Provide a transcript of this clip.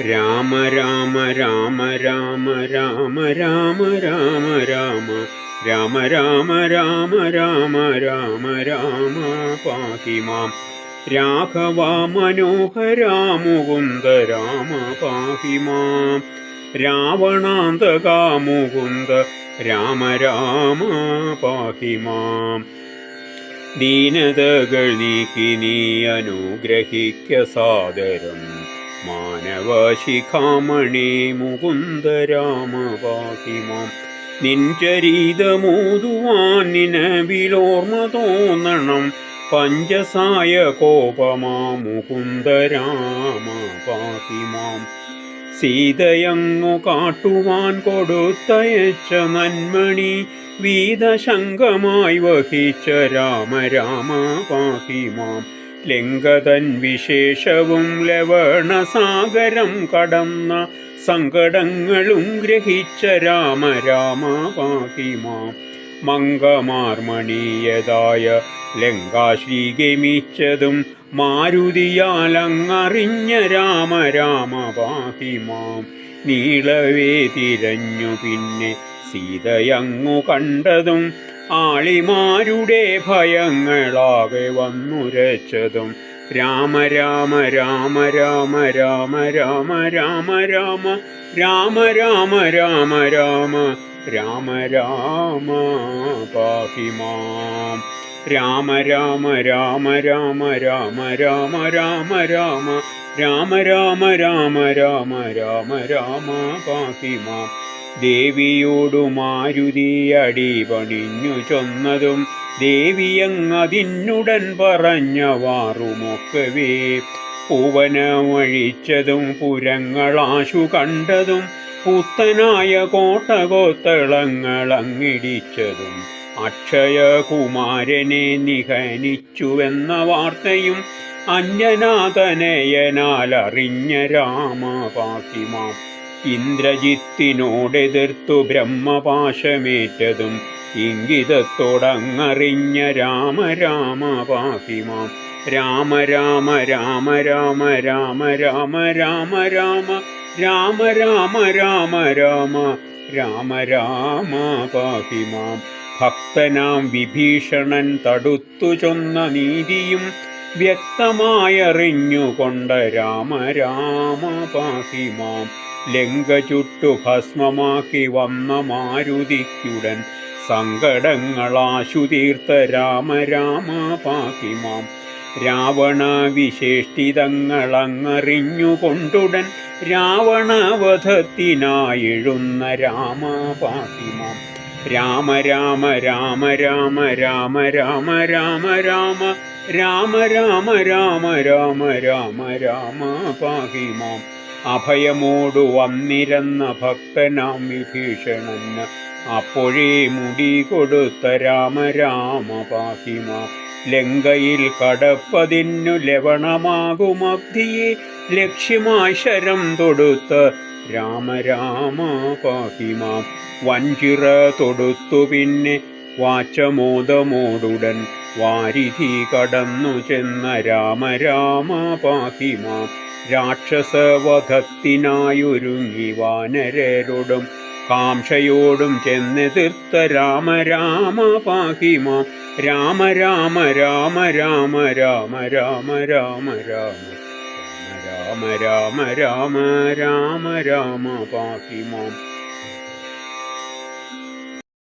രാമ രാമ രാമ രാമ രാമ രാമ രാമ രാമ രാമ രാമ രാമ രാമ രാമ രാമ പാഹി മാം രാഘവ മനോഹരാ മുകുന്ദ രാമ പാഹി മാം രാവണാന്തകാ രാമ രാമ പാഹി മാം ദീനതകൾ നീക്കി നീ അനുഗ്രഹിക്ക സാദരം മാനവശിഖാമണി മുകുന്ദരാമവാഹിമാം. നിൻ ചരിതമൂതുവാൻ നിലവിലോർമ്മ തോന്നണം. പഞ്ചസായ കോപമാ മുകുന്ദരാമ പാതിമാം സീതയങ്ങു കാട്ടുവാൻ കൊടുത്തയച്ച നന്മണി വീതശങ്കമായി വഹിച്ച രാമ രാമവാഹിമാം മാം ലങ്കതൻ വിശേഷവും ലവണസാഗരം കടന്ന സങ്കടങ്ങളും ഗ്രഹിച്ച രാമ രാമ പാഹി മാം മംഗമാർമണീയതായ ലങ്കാശ്രീ ഗമിച്ചതും മാരുതിയാലങ്ങറിഞ്ഞ രാമ രാമ പാഹി മാം നീളവേ തിരഞ്ഞു പിന്നെ സീതയങ്ങു കണ്ടതും ആളിമാരുടെ ഭയങ്ങളാകെ വന്നുരച്ചതും രാമ രാമ രാമ രാമ രാമ രാമ രാമ രാമ രാമ രാമ രാമ രാമ രാമ രാമ പാഹിമാം രാമ രാമ രാമ രാമ രാമ രാമ രാമ രാമ രാമ രാമ രാമ രാമ രാമ രാമ പാഹി മാം ദേവിയോടു മാരുതി അടി പണിഞ്ഞു ചൊന്നതും ദേവിയങ്ങതിനുടൻ പറഞ്ഞവാറുമൊക്കവേ. പൂവനമഴിച്ചതും പുരങ്ങളാശു കണ്ടതും പുത്തനായ കോട്ടകോത്തളങ്ങളങ്ങിടിച്ചതും അക്ഷയകുമാരനെ നിഹനിച്ചുവെന്ന വാർത്തയും അഞ്ജനാതനയനാൽ അറിഞ്ഞ രാമ പാഹിമാം ഇന്ദ്രജിത്തിനോടെതിർത്തു ബ്രഹ്മപാശമേറ്റതും ഇംഗിതത്തോടങ്ങറിഞ്ഞ രാമ രാമ പാഹിമാം രാമ രാമ രാമ രാമ രാമ രാമ രാമ രാമ രാമ രാമ രാമ രാമ രാമ രാമ പാഹിമാം ഭക്തനാം വിഭീഷണൻ തടുത്തു ചൊന്ന നീതിയും വ്യക്തമായറിഞ്ഞുകൊണ്ട രാമ രാമ പാഹിമാം ലങ്ക ചുട്ടു ഭസ്മമാക്കി വന്ന മാരുതിക്കുടൻ സങ്കടങ്ങളാശുതീർത്ത രാമ രാമ മാം രാവണ വിശേഷ്ടിതങ്ങളങ്ങറിഞ്ഞുകൊണ്ടുടൻ രാവണവധത്തിനായെഴുന്ന രാമ രാമ രാമ രാമ രാമ രാമ രാമ രാമ രാമ രാമ രാമ രാമ രാമ രാമ രാമ അഭയമോടു വന്നിരുന്ന ഭക്തനാം വിഭീഷണന് അപ്പോഴേ മുടി കൊടുത്ത രാമ രാമ ലങ്കയിൽ കടപ്പതിന്നു ലവണമാകുമബ്ധിയെ ലക്ഷ്യമായി ശരം തൊടുത്ത രാമ രാമ പാഹിമാം വഞ്ചിറ തൊടുത്തു പിന്നെ വാച്ചമോദമോടുടൻ വാരിധി കടന്നു ചെന്ന രാമ രാമ പാഹിമാം രാക്ഷസവധത്തിനായൊരുങ്ങി വാനരരോടും കാംക്ഷയോടും ചെന്നെതിർത്ത രാമ രാമ രാമ രാമ രാമ രാമ രാമ രാമ രാമ രാമ രാമ രാമ രാമ രാമ രാമ പാഹിമാം